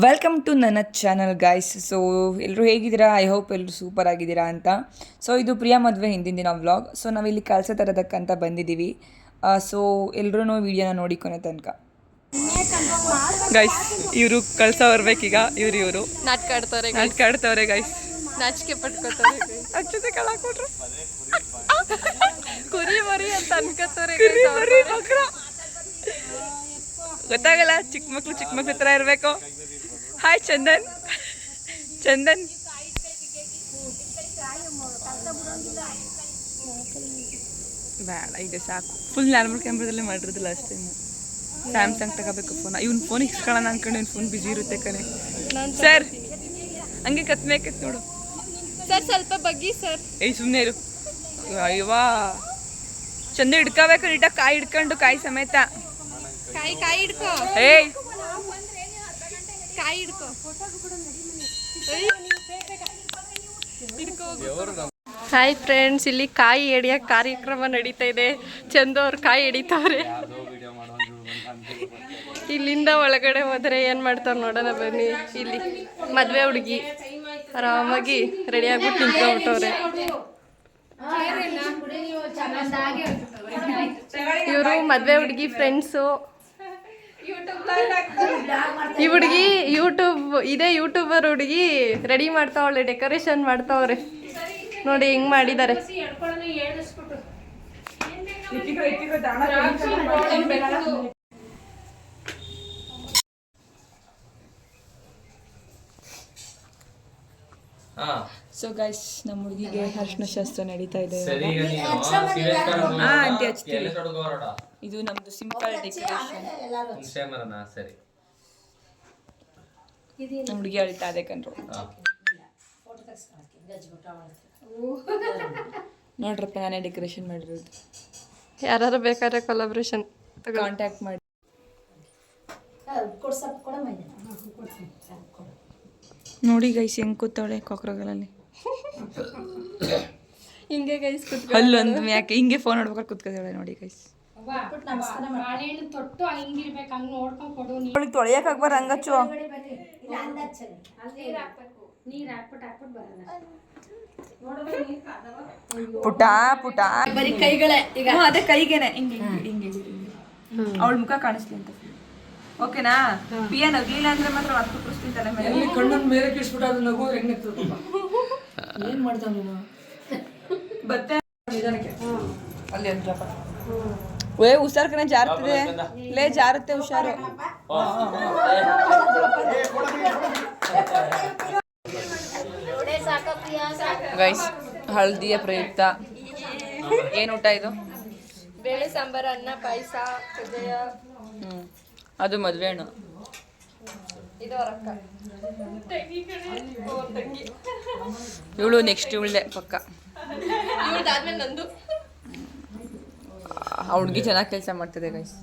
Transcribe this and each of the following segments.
Welcome to ನನ್ನ channel guys so ಎಲ್ಲರೂ ಹೇಗಿದ್ದೀರಾ? ಐ ಹೋಪ್ ಎಲ್ಲರೂ ಸೂಪರ್ ಆಗಿದ್ದೀರಾ ಅಂತ. ಸೊ ಇದು ಪ್ರಿಯಾ ಮದುವೆ ಹಿಂದಿನ ದಿನ ವ್ಲಾಗ್ ಸೊ ನಾವಿಲ್ಲಿ ಕೆಲಸ ತರೋದಕ್ಕಂತ ಬಂದಿದ್ದೀವಿ. ಸೊ ಎಲ್ಲರೂ ವಿಡಿಯೋನ ನೋಡಿ ಕೊನೆ ತನಕ. ಗೈಸ್ ಇವರು ಕಳ್ಸ ಬರ್ಬೇಕೀಗ ಇವ್ರು ಇವರು. ನಾಟ್ಕಾಡ್ತಾರೆ ಆಡ್ತಾರೆ ನಾಟಕ ಆಡ್ತವ್ರೆ ಗೈಸ್ ನಾಚಿಕೆ ಪಟ್ಕೋತಾರೆ ಅಚ್ಚತೆ ಕಳಾಕೊಟ್ರು ಕುರಿ ಮರಿ ಅಂತ ಅನ್ಕೋತಾರೆ. ಗೊತ್ತಾಗಲ್ಲ ಚಿಕ್ಕ ಮಕ್ಳು ಚಿಕ್ಕ ಮಕ್ಳ ಹತ್ರ ಇರಬೇಕು. ಹಾಯ್ ಚಂದನ್ ಚಂದನ್ ಬೇಡ ಇದೆ ಸಾಕು. ಫುಲ್ ನಾರ್ಮಲ್ ಕ್ಯಾಮ್ರಾದಲ್ಲೇ ಮಾಡಿರೋದಿಲ್ಲ ಅಷ್ಟೇ ಸ್ಯಾಮ್ಸಂಗ್ ತಗೋಬೇಕು ಫೋನ್ ಇವ್ನ ಫೋನ್ ಇಸ್ಕೊಳ್ಳೋಣ ಅನ್ಕೊಂಡು ಇವ್ನ ಫೋನ್ ಬಿಜಿ ಇರುತ್ತೆ ಕಣೆ. ಸರ್ ಹಂಗೆ ಕತ್ಮೇಕತ್ ನೋಡು. ಸರ್ ಸ್ವಲ್ಪ ಬಗ್ಗಿ ಸರ್ ಏಯ್ ಸುಮ್ಮನೆ ಇರು. ಅಯ್ಯವಾ ಚಂದ ಹಿಡ್ಕೋಬೇಕು ನೀಟಾಗಿ ಕಾಯಿ ಹಿಡ್ಕೊಂಡು ಕಾಯಿ ಸಮೇತ. ಕಾಯಿ ಕಾಯಿ ಹಿಡ್ಕೋ. ಏಯ್. ಹಾಯ್ ಫ್ರೆಂಡ್ಸ್ ಇಲ್ಲಿ ಕಾಯಿ ಎಡಿಯೋ ಕಾರ್ಯಕ್ರಮ ನಡೀತಾ ಇದೆ. ಚಂದು ಅವ್ರು ಕಾಯಿ ಎಡಿತಾವ್ರೆ ಇಲ್ಲಿಂದ ಒಳಗಡೆ ಹೋದ್ರೆ ಏನ್ ಮಾಡ್ತಾರ ನೋಡೋಣ ಬನ್ನಿ. ಇಲ್ಲಿ ಮದ್ವೆ ಹುಡುಗಿ ಆರಾಮಾಗಿ ರೆಡಿ ಆಗ್ಬಿಟ್ಟು ನಿಂತ್ಕೊಂಡ್ಬಿಟ್ಟವ್ರೆ ಇವರು ಮದ್ವೆ ಹುಡುಗಿ ಫ್ರೆಂಡ್ಸು ಈ ಹುಡುಗಿ ಯೂಟ್ಯೂಬ್ ಇದೇ ಯೂಟ್ಯೂಬರ್ ಹುಡುಗಿ ರೆಡಿ ಮಾಡ್ತಾವಳೆ ಡೆಕೋರೇಷನ್ ಮಾಡ್ತಾವ್ರೆ. ನೋಡಿ ಹೆಂಗ್ ಮಾಡಿದ್ದಾರೆ. ಹಾ. ಸೊ ಗೈಸ್ ನಮ್ಮ ಹುಡುಗಿಗೆ ಅರ್ಶಿನ ಶಾಸ್ತ್ರ ನಡೀತಾ ಇದೆ. ಹಾ, ಆಂಟಿ ಹಚ್ತೀವಿ. ಇದು ನಮ್ದು ಸಿಂಪಲ್ ಡೆಕೋರೇಷನ್ ನಮ್ಮ ಹುಡುಗಿ ಅಳ್ತಾ ಇದೆ ಕಣ್ರು. ನೋಡ್ರಪ್ಪ ನಾನೇ ಡೆಕೋರೇಷನ್ ಮಾಡಿರೋದು. ಯಾರು ಬೇಕಾದ್ರೆ ಕೊಲಾಬ್ರೇಷನ್ ಕಾಂಟ್ಯಾಕ್ಟ್ ಮಾಡಿ. ನೋಡಿ ಗೈಸ್ ಹೆಂಗ್ ಕೂತಾಳೆ ಕೊಕ್ರಗಳಲ್ಲಿ ಹಿಂಗೆ ಗೈಸ್ ಕುತ್ ಅಲ್ಲೊಂದು ಯಾಕೆ? ಹಿಂಗೆ ಫೋನ್ ನೋಡ್ಬೇಕಾದ್ರೆ ಕೂತ್ಕೊತಾಳೆ ನೋಡಿ ಗೈಸ್ ಬಾಳೆಹಣ್ಣು ತೊಟ್ಟು ಹಿಂಗಿರ್ಬೇಕು ಹಂಗ್ ನೋಡ್ಕೊಂಡ್ ಕೊಡು ಹಂಗಚ್ಚು. ನೀರ್ ಹಾಕ್ಬಿಟ್ಟು ಹಾಕ್ಬಿಟ್ಟು ಪುಟ ಪುಟ. ಬರೀ ಕೈಗಳೇ ಈಗ. ಅದೇ ಕೈಗೇನೆ. ಹಿಂಗೆ ಹಿಂಗೆ ಅವಳ ಮುಖ ಕಾಣಿಸ್ಲಿ ಅಂತ. ಓಕೆನಾ? ಪಿಯ ನಗ್ಲಿಲ್ಲ ಅಂದ್ರೆ ಮಾತ್ರ ಮತ್ತೆ ಕುಟ್ಟಿಸ್ತೀನಿ ತಲೆ ಮೇಲೆ. ಕಣ್ಣನ್ ಮೇಲೆ ಕಿಡ್ಸ್ಬಿಟ್ಟು ಅದು ನಗು ಹೆಂಗೆ ಏನ್ ಮಾಡ್ತಾವ ನೀನು? ಬತ್ತೆ ನಿಧಾನಕ್ಕೆ. ಅಲ್ಲಿ ಅಂದ್ರಪ್ಪ ವೇ ಹುಷಾರ್ ಕಣೆ ಜಾರುತ್ತಿದೆ. ಲೇ ಜಾರುತ್ತೆ ಹುಷಾರು. ಗೈಸ್ ಹಳದಿಯ ಪ್ರಯುಕ್ತ. ಏನು ಊಟ ಇದು? ಬೇಳೆ ಸಾಂಬಾರು ಅನ್ನ ಪಾಯಸ ಅದು ಮದ್ವೆ ಹಣ್ಣು ಇವಳು ನೆಕ್ಸ್ಟ್ ಇವಳ್ದೆ ಪಕ್ಕ. ಇವಳ್ದಾದ್ಮೇಲೆ ನಂದು. ಆ ಹುಡ್ಗಿ ಚೆನ್ನಾಗಿ ಕೆಲಸ ಮಾಡ್ತಿದೆ ಗೈಸ್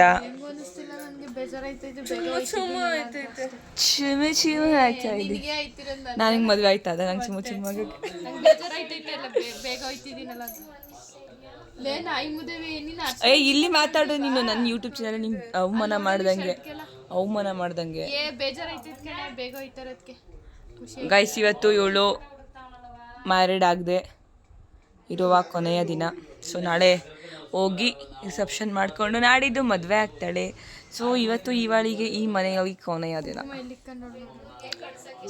ಆಯ್ತಾ ಚುಮ ಚುಮ ಆಯ್ತಾ ಇದೆ. ನನಗೆ ಮದುವೆ ಆಯ್ತಾ ಅದ? ನಂಗೆ ಚುಮ ಚುಮ ಏ ಇಲ್ಲಿ ಮಾತಾಡು ನೀನು ನನ್ನ ಯೂಟ್ಯೂಬ್ ಚಾನಲ್ ನಿಂಗೆ ಅವಮಾನ ಮಾಡ್ದಂಗೆ. ಅವಮಾನ ಮಾಡ್ದಂಗೆ. ಗೈಸ್ ಇವತ್ತು ಏಳು ಮ್ಯಾರಿಡ್ ಆಗದೆ ಇರುವ ಕೊನೆಯ ದಿನ. ಸೊ ನಾಳೆ ಹೋಗಿ ರಿಸೆಪ್ಷನ್ ಮಾಡಿಕೊಂಡು ನಾಡಿದ್ದು ಮದುವೆ ಆಗ್ತಾಳೆ. ಸೊ ಇವತ್ತು ಇವಳಿಗೆ ಈ ಮನೆಯ ಕೊನೆಯ ದಿನ.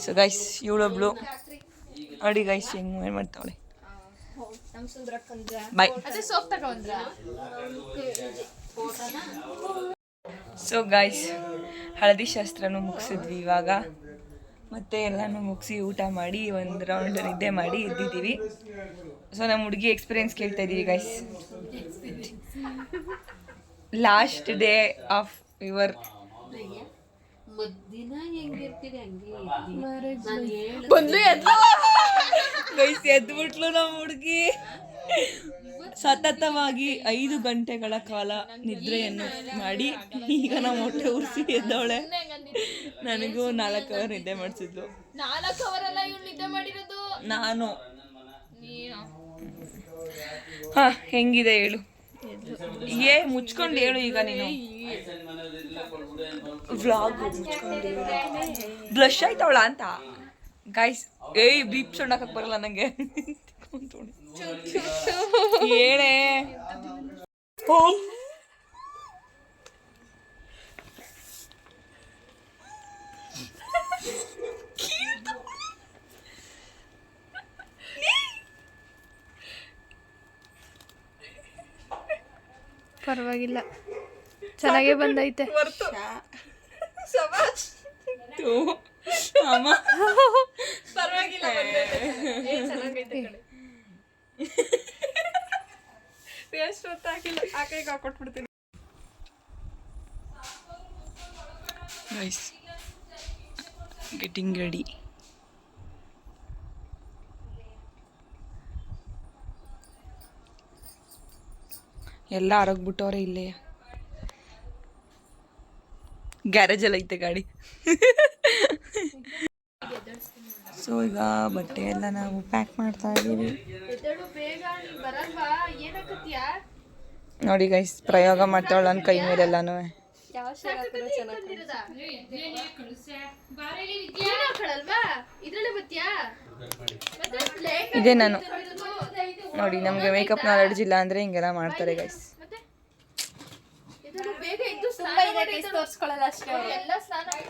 ಸೊ ಗೈಸ್ ಇವಳೊಬ್ಳು ನೋಡಿ ಗೈಸ್ ಹೆಂಗೆ ಮಾಡ್ತಾವಳೆ ಬಾಯ್ ಸೊ ಗೈಸ್ ಹಳದಿ ಶಾಸ್ತ್ರನೂ ಮುಗಿಸಿದ್ವಿ ಇವಾಗ. ಮತ್ತೆ ಎಲ್ಲನೂ ಮುಗಿಸಿ ಊಟ ಮಾಡಿ ಒಂದು ರೌಂಡ್ ನಿದ್ದೆ ಮಾಡಿ ಎದ್ದಿದ್ದೀವಿ. ಸೊ ನಮ್ಮ ಹುಡುಗಿ ಎಕ್ಸ್ಪೀರಿಯನ್ಸ್ ಕೇಳ್ತಾ ಇದ್ದೀವಿ guys last day of your guys ಎದ್ಬಿಟ್ಲು ನಮ್ಮ ಹುಡುಗಿ. ಸತತವಾಗಿ ಐದು ಗಂಟೆಗಳ ಕಾಲ ನಿದ್ರೆಯನ್ನು ಮಾಡಿ ಈಗ ನಾವು ಮೊಟ್ಟೆ ಉರಿಸಿ ಎದ್ದವಳೆ. ನನಗೂ ನಾಲ್ಕು ಅವರ್ ನಿದ್ದೆ ಮಾಡಿಸಿದ್ಲು. ನಾಲ್ಕು ಅವರೆಲ್ಲ ಇವ್ಳು ನಿದ್ದೆ ಮಾಡಿರೋದು? ನಾನು. ಹಾ ಹೆಂಗಿದೆ ಹೇಳು. ಏ ಮುಚ್ಕೊಂಡು ಹೇಳು ಈಗ ನೀನು. ವ್ಲಾಗ್ ಮುಚ್ಕೊಂಡು ಬ್ಲಶ್ ಆಯ್ತವಳ ಅಂತ. ಗಾಯ್ಸ್ ಏಯ್ ಬೀಪ್ ಸೌಂಡ್ ಹಾಕಕ್ ಬರಲ್ಲ ನಂಗೆ ಹೇಳೇ ಪರವಾಗಿಲ್ಲ. ಚೆನ್ನಾಗೇ ಬಂದೈತೆ. ಗೆಟಿಂಗ್ ಅಮ್ಮ ಪರವಾಗಿಲ್ಲ ಚೆನ್ನಾಗೈತೆ ಕಣೆ ಎಷ್ಟು ಹೊತ್ತಾಗಿಲ್ಲ ಆ ಕೈಗೆ ಹಾಕೊಟ್ಬಿಡ್ತೀನಿ ಗೈಸ್ ಗೆಟಿಂಗ್ ರೆಡಿ ಎಲ್ಲ ಆರೋಗ್ಬಿಟ್ಟವ್ರೆ ಇಲ್ಲೇ. ಗ್ಯಾರೇಜಲ್ಲಿ ಐತೆ ಗಾಡಿ. ಸೊ ಈಗ ಬಟ್ಟೆ ಎಲ್ಲ ನಾವು ಪ್ಯಾಕ್ ಮಾಡ್ತಾ ಇದ್ದೀವಿ. ಬೇಗ ಬರಲ್ವಾ ಏನಕ್ಕತ್ಯಾ ನೋಡಿ ಗೈಸ್ ಪ್ರಯೋಗ ಮಾಡ್ತಾವಳ ನನ್ನ ಕೈ ಮೇಲೆಲ್ಲಾನು. ಯಾವ ಇದೇ ನಾನು. ನೋಡಿ ನಮಗೆ ಮೇಕಪ್ ನಾಲೆಡ್ಜ್ ಇಲ್ಲ ಅಂದರೆ ಹಿಂಗೆಲ್ಲ ಮಾಡ್ತಾರೆ ಗೈಸ್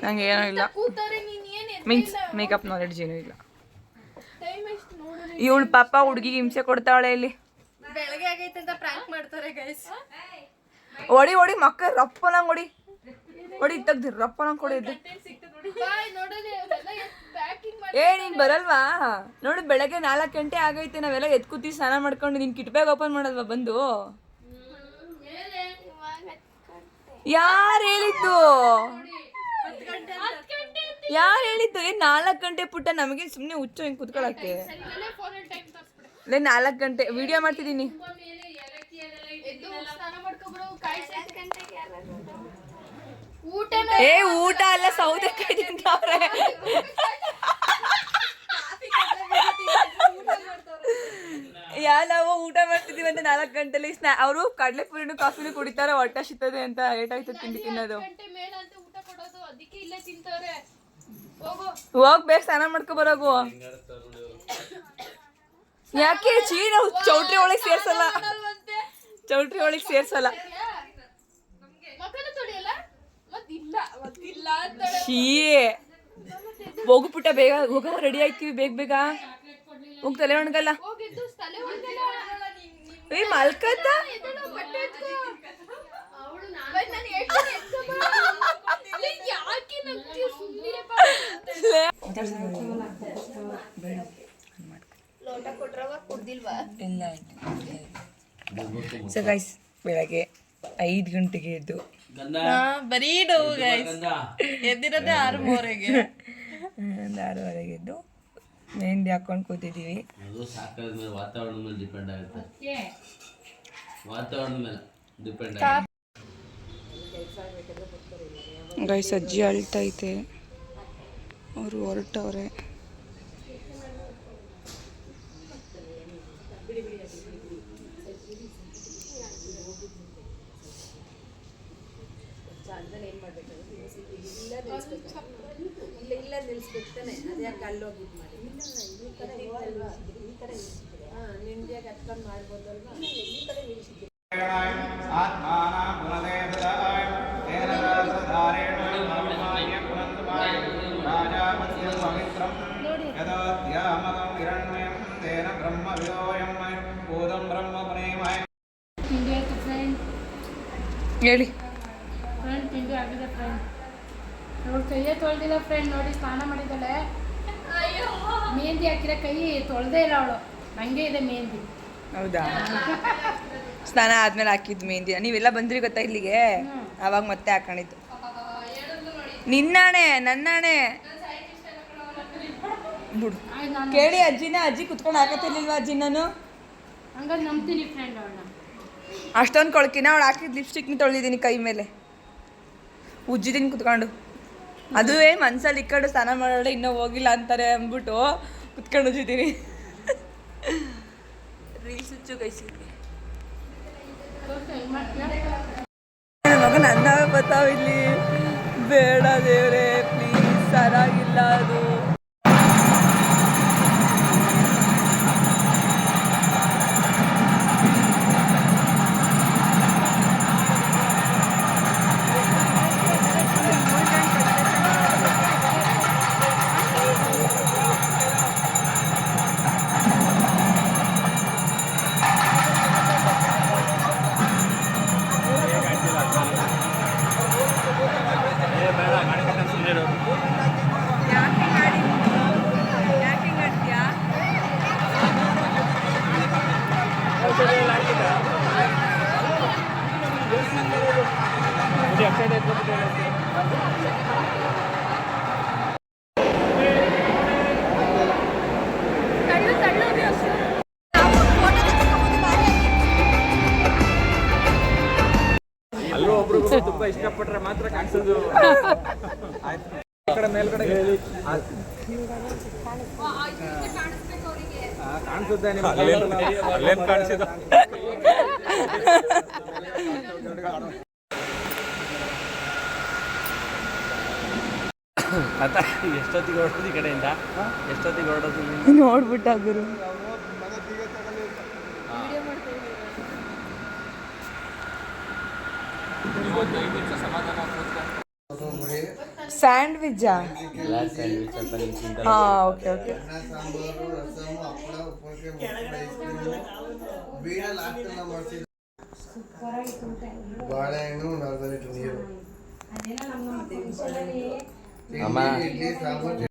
ನಂಗೆ ಏನೂ ಇಲ್ಲ. ಕೂತಾರೆ ನೀನ್ ಏನ್ ಮೀನ್ಸ್ ಮೇಕಪ್ ನಾಲೆಡ್ಜ್ ಏನೂ ಇಲ್ಲ. ಇವಳು ಪಾಪ ಹುಡುಗಿಗೆ ಹಿಂಸೆ ಕೊಡ್ತಾಳೆ ಇಲ್ಲಿ. ಓಡಿ ಆಗೈತೆ ಅಂತ ಪ್ರಾಂಕ್ ಮಾಡ್ತಾರೆ ಗೈಸ್ ಹೊಡಿ ಹೊಡಿ ಮಕ್ಕ ರಪ್ಪನಂಗೆ ಹೊಡಿ. ಹೊಡಿ ತೆಗ್ದು ರಪ್ಪನಂಗೆ ಕೊಡಿ ಏ ನೀನ್ ಬರಲ್ವಾ? ನೋಡು ಬೆಳಗ್ಗೆ ನಾಲ್ಕು ಗಂಟೆ ಆಗೈತೆ ನಾವೆಲ್ಲ ಎದ್ ಕೂತಿ ಸ್ನಾನ ಮಾಡ್ಕೊಂಡು ನಿನ್ ಕಿಟ್ಬ್ಯಾಗ್ ಓಪನ್ ಮಾಡಲ್ವಾ ಬಂದು? ಯಾರು ಹೇಳಿದ್ದು? ಯಾರು ಹೇಳಿದ್ದು? ಏನ್ ನಾಲ್ಕು ಗಂಟೆ ಪುಟ್ಟ ನಮಗೆ ಸುಮ್ಮನೆ ಹುಚ್ಚು ಹಿಂಗೆ ಕುತ್ಕೊಳಕ್ಕೆ? ಲೇ ನಾಲ್ಕು ಗಂಟೆ ವಿಡಿಯೋ ಮಾಡ್ತಿದ್ದೀನಿ. ಏ ಊಟ ಅಲ್ಲ ಸೌದೆಕಾಯಿ ತಿಂತಾವ್ರೆ ನಾವು ಊಟ ಮಾಡ್ತಿದೀವಿ ಅಂತ ನಾಲ್ಕು ಗಂಟೆಲಿ ಸ್ನಾ ಅವರು ಕಡಲೆಪುರಿನೂ ಕಾಫಿನೂ ಕುಡಿತಾರೆ ಹೊಟ್ಟೆ ಸಿಗ್ತದೆ ಅಂತ ಲೇಟ್ ಆಯ್ತು ತಿಂಡಿ ತಿನ್ನೋದು. ಹೋಗ್ಬೇಕು ಸ್ನಾನ ಮಾಡ್ಕೊ ಬರೋಗು. ಯಾಕೆ ಚೀ ನಾವು ಚೌಟ್ರಿ ಒಳಗೆ ಸೇರ್ಸಲ್ಲ? ಚೌಟ್ರಿ ಒಳಗೆ ಸೇರ್ಸಲ್ಲ. ಶೀ ಹೋಗು ಪುಟ್ಟ ಬೇಗ ಹೋಗ ರೆಡಿ ಆಯ್ತೀವಿ ಬೇಗ ಬೇಗ. ಹೋಗ್ ತಲೆ ಒಣಗಲ್ಲ. ಏ ಮಲ್ಕತ್ತ ಬಟ್ಟೆ ಎತ್ಕೋ. ಅವಳು ನಾನು ಹೇಳ್ತೀನಿ ಎತ್ಕೋ ಯಾಕೆ ನಗ್ತೀಯ ಸುಮ್ಮನಿರಪ್ಪ ಲೋಟ ಕೊಟ್ರವ? ಕುಡ್ದಿಲ್ವಾ? ಇಲ್ಲ ಸೊ ಗೈಸ್ ಬೆಳಗ್ಗೆ ಐದು ಗಂಟೆಗೆ ಎದ್ದು. ಬರೀ ಗೈಸ್ ಎದ್ದಿರೋದೇ ಆರು ಮೂವರೆಗೆ ಒಂದು ಆರೂವರೆಗೆ ಎದ್ದು. ಮೆಹಂದಿ ಹಾಕೊಂಡು ಕೂತಿದ್ದೀವಿ ಅದು ಸಾಕಾದ ಮೇಲೆ ವಾತಾವರಣ ಮೇಲೆ ಡಿಪೆಂಡ್ ಆಗುತ್ತೆ. ವಾತಾವರಣ ಮೇಲೆ ಡಿಪೆಂಡ್ ಆಗುತ್ತೆ. ಗೈಸ್ ಅಜ್ಜಿ ಅಳ್ತೈತೆ ಅವರು ಹೊರಟವ್ರೆ. ಇಲ್ಲ ಇಲ್ಲ ನಿಲ್ಲಿಸ್ಬೇಕು ತಾನೆ. ಅದ್ಯಾಕೆ ಅಲ್ಲೋಗಿದ್ವಿ ಹೇಳಿ. ಫ್ರೆಂಡ್ ತಿಂಡಿ ಆಗಿದೆ ಫ್ರೆಂಡ್ ನೋಡಿ ಕೈಯೇ ತೊಳೆದಿಲ್ಲ ಫ್ರೆಂಡ್ ನೋಡಿ ಸ್ನಾನ ಮಾಡಿದ್ದಾಳೆ. ಮೆಹಂದಿ ಹಾಕಿರ ಕೈ ತೊಳ್ದೇ ಇಲ್ಲ ಅವಳು ನಂಗೆ ಇದೆ ಮೆಹಂದಿ ಹೌದಾ? ಸ್ನಾನ ಆದ್ಮೇಲೆ ಹಾಕಿದ್ ಮೆಹಂದಿ ನೀವೆಲ್ಲ ಬಂದ್ರಿ ಗೊತ್ತಾ ಇಲ್ಲಿಗೆ? ಅವಾಗ ಮತ್ತೆ ಹಾಕೊಂಡಿದ್ದು. ನಿನ್ನಾಣೆ ನನ್ನಾಣೆ. ಬಿಡು. ಕೇಳಿ ಅಜ್ಜಿನ ಅಜ್ಜಿ ಕುತ್ಕೊಂಡು ಹಾಕತಿರ್ಲಿಲ್ವಾ ಅಜ್ಜಿ ನಾನು ನಂಬ್ತೀನಿ ಫ್ರೆಂಡ್ ಅವಳನ್ನ. ಅಷ್ಟೊಂದು ಕೊಳಕಿನ ಅವಳು ಹಾಕಿದ ಲಿಪ್ಸ್ಟಿಕ್ನ ತೊಳೆದಿದ್ದೀನಿ ಕೈ ಮೇಲೆ. ಉಜ್ಜಿದ್ದೀನಿ ಕುತ್ಕೊಂಡು. ಅದುವೇ ಮನ್ಸಲ್ಲಿ ಇಕ್ಕಂಡು ಸ್ನಾನ ಮಾಡೋಳೆ ಇನ್ನೂ ಹೋಗಿಲ್ಲ ಅಂತಾರೆ ಅಂದ್ಬಿಟ್ಟು ಕುತ್ಕೊಂಡು ಉಜ್ಜಿದ್ದೀನಿ ರೀಲ್ಸ್ ಹುಚ್ಚು ಕೈಸಿದ್ವಿ ಮಗ ನನ್ನ ಬರ್ತಾವ ಇಲ್ಲಿ. ಬೇಡ ದೇವ್ರೆ ಪ್ಲೀಸ್ ಸರಾಗಿಲ್ಲ ಅದು. ಆತ ಎಷ್ಟೊತ್ತಿಗೆ ಹೊರಡೋದು ಈ ಕಡೆಯಿಂದ? ಎಷ್ಟೊತ್ತಿಗೆ ಹೊರಡೋದು ನೋಡ್ಬಿಟ್ಟ ಗುರು. ಗ್ಲಾಸ್ ಸ್ಯಾಂಡ್ವಿಚ್ ಅಂತ ನೀವು ತಿಂತಾರೆ ಹಾ ಓಕೆ ಓಕೆ ಸಾಂಬಾರು ರಸಮು ಹಪ್ಪಳ ಉಪ್ಪಿನಕಾಯಿ ಮೊಸರು ಐಸ್ ಕ್ರೀಮು ಬೀಡಲ್ಲಿ ಹಾಕ್ತಲ್ಲ ಮಾಡ್ಸಿದ್ದು ಬಾಳೆಹಣ್ಣು ಒಂದು ಅರ್ಧ ಲೀಟರ್ ನೀರು ಅಮ್ಮ ತಿಂಡಿ ಇಡ್ಲಿ ಸಾಂಬಾರು